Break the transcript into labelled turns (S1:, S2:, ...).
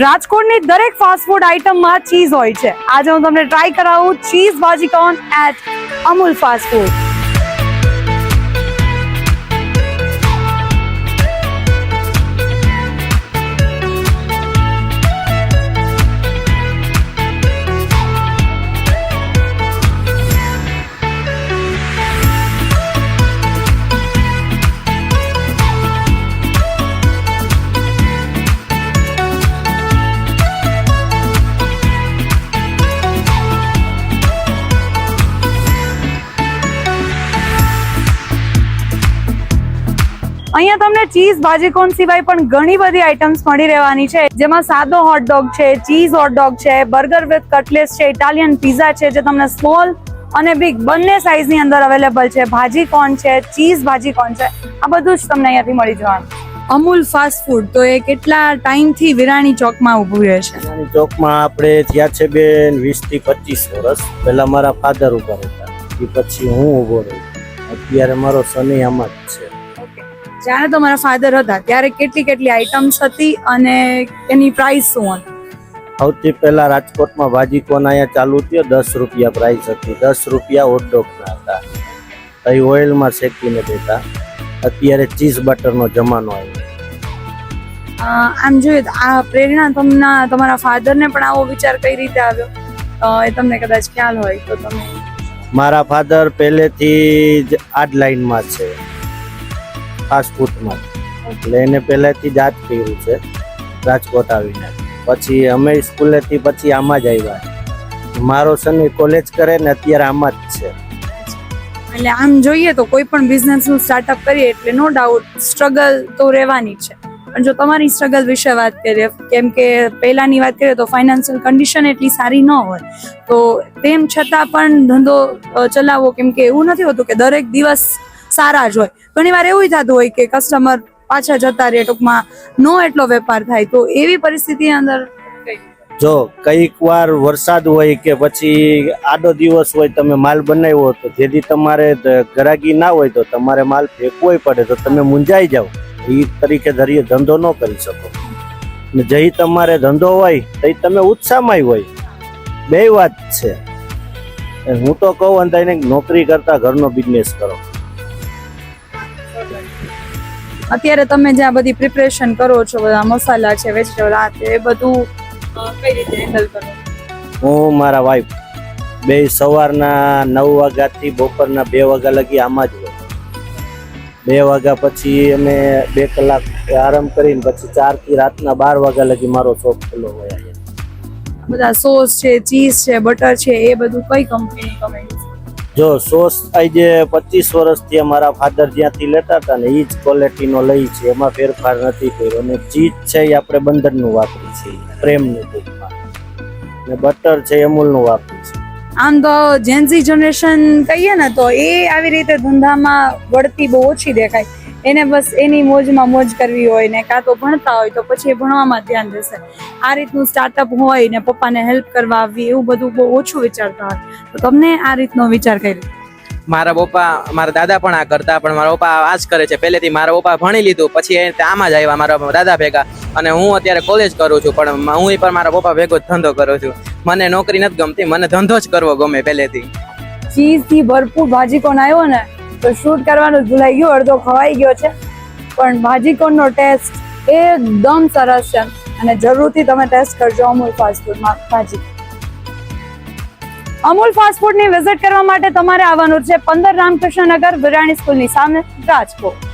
S1: રાજકોટની દરેક fast food આઇટમમાં cheese હોય છે. આજે હું તમને ટ્રાય કરાવું ચીઝ ભાજીકોન એટ અમૂલ ફાસ્ટ ફૂડ અહીંયા તમને ચીઝ ભાજીકોન સિવાય પણ ઘણી બધી આઇટમ્સ મળી રહેવાની છે. જેમાં સાદો હોટડોગ છે ચીઝ હોટડોગ છે બર્ગર વિથ કટલેસ છે ઇટાલિયન પીઝા છે, જે તમને સ્મોલ અને બિગ બંને સાઇઝની અંદર અવેલેબલ છે. ભાજી કોન છે ચીઝ ભાજી કોન છે, આ બધું જ તમને અહીંયાથી મળી જવાનું. અમૂલ ફાસ્ટ ફૂડ તો એ કેટલા ટાઈમથી વિરાણી ચોકમાં ઊભું રહે છે?
S2: નાની ચોકમાં આપણે થયા છે બેન વીસથી પચીસ વર્ષ. પહેલાં મારા ફાધર ઊભા હતા એ પછી હું ઊભો રહ્યો. અત્યારે મારો સની આમાં જ છે.
S1: જ્યારે તમારા ફાધર હતા. ત્યારે કેટલી કેટલી આઇટમ્સ હતી અને એની પ્રાઇસ શું હતી?
S2: સૌથી પહેલા રાજકોટમાં ભાજી કોના અહીંયા ચાલુ થયો? દસ રૂપિયા પ્રાઇસ હતી. દસ રૂપિયા હોટડોગના હતા. અહીં ઓઇલમાં શેકીને દેતા અત્યારે ચીઝ બટરનો જમાનો આવ્યો.
S1: આમ જોઈએ તો આ પ્રેરણા તમને તમારા ફાધરને પણ આવો વિચાર કઈ રીતે આવ્યો? એ તમને કદાચ ખ્યાલ હોય તો તમે
S2: મારા ફાધર પહેલેથી જ આ જ લાઈનમાં છે. ફાસ્ટ ફૂડમાં એટલે એને પહેલેથી જ આજ કર્યું છે, રાજકોટ આવીને. પછી અમે સ્કૂલેથી પછી આમાં જ આવ્યા. મારો સન કોલેજ કરે ને અત્યારે આમાં જ છે.
S1: એટલે આમ જોઈએ તો કોઈ પણ બિઝનેસનું સ્ટાર્ટઅપ કરીએ એટલે નો ડાઉટ સ્ટ્રગલ તો રહેવાની છે. પણ જો તમારી સ્ટ્રગલ વિશે વાત કરીએ, કેમ કે પહેલાની વાત કરીએ તો ફાઇનાન્શિયલ કન્ડિશન એટલી સારી ન હોય. તો તેમ છતાં પણ ધંધો ચલાવવો કેમ કે એવું નથી હોતું કે દરેક દિવસ સારા જ હોય. ઘણી વાર એવું થતું હોય કે કસ્ટમર પાછા જતા રહે, ટૂંકમાં નો એટલો વેપાર થાય. તો એવી પરિસ્થિતિની અંદર
S2: જો કંઈક વાર વરસાદ હોય કે પછી આડો દિવસ હોય, તમે માલ બનાવ્યો તો જેથી તમારે ગરાગી ના હોય, તો તમારે માલ ફેંકવો પડે, તો તમે મુંજાઈ જાઓ. એ તરીકે ધરીએ ધંધો ન કરી શકો. ને જઈ તમારે ધંધો હોય તો તમે ઉત્સાહમાં હોય. બે વાત છે. હું તો કહું અંદાજે નોકરી કરતા ઘરનો બિઝનેસ કરો.
S1: અત્યારે તમે જે આ બધી પ્રિપરેશન કરો છો બધા મસાલા છે વેજીટેબલ આ છે એ બધું કઈ રીતે હેન્ડલ કરો?
S2: હું મારા વાઈફ બે સવારના નવ વાગ્યાથી બપોરના બે વાગ્યા લગી આમાં જ હોય. બે વાગ્યા પછી અમે બે કલાક આરામ કરીને પછી ચારથી રાતના બાર વાગ્યા લગી મારો શોપ ખુલ્લો હોય
S1: બધા સોસ છે ચીઝ છે બટર છે એ બધું કઈ કંપની તમે?
S2: જો સોસ આજે પચીસ વર્ષથી અમારા ફાધર જ્યાંથી લેતા હતા ને એ જ ક્વોલિટીનો લઈ છે. એમાં ફેરફાર નથી કર્યો. અને ચીઝ છે એ આપણે બંદરનું વાપરી છીએ, પ્રેમનું ટૂંકમાં. ને બટર છે અમૂલનું વાપરી છે
S1: આમ તો જેન્સી જનરેશન કહીએ ને, તો એ આવી રીતે ધંધામાં વળતી બહુ ઓછી દેખાય. એને બસ એની મોજમાં મોજ કરવી હોય ને કાં તો ભણતા હોય તો પછી એ ભણવામાં ધ્યાન દેશે. આ રીતનું સ્ટાર્ટઅપ હોય ને પપ્પાને હેલ્પ કરવા આવી એવું બધું બહુ ઓછું વિચારતા હોય. તો તમને આ રીતનો વિચાર કર્યો?
S3: મારા પપ્પા મારા દાદા પણ આ કરતા પણ મારા પપ્પા આ જ કરે છે. પહેલેથી મારા પપ્પા ભણી લીધું પછી એ આમાં જ આવ્યા મારા દાદા ભેગા. અને હું અત્યારે કોલેજ કરું છું પણ હું પણ મારા પપ્પા ભેગો જ ધંધો કરું છું. મને નોકરી નથી ગમતી મને ધંધો જ કરવો ગમે પહેલેથી.
S1: ચીઝથી ભરપૂર ભરપૂર ભાજીકોન આવ્યો ને? તો શૂટ કરવાનું ભૂલાઈ ગયું, અડધો ખવાઈ ગયો છે. પણ ભાજીકોનનો ટેસ્ટ એકદમ સરસ છે અને જરૂરથી તમે ટેસ્ટ કરજો અમૂલ ફાસ્ટફૂડમાં ભાજી. અમૂલ ફાસ્ટફૂડની વિઝિટ કરવા માટે તમારે આવવાનું છે પંદર રામકૃષ્ણ નગર વિરાણી સ્કૂલની સામે, રાજકોટ.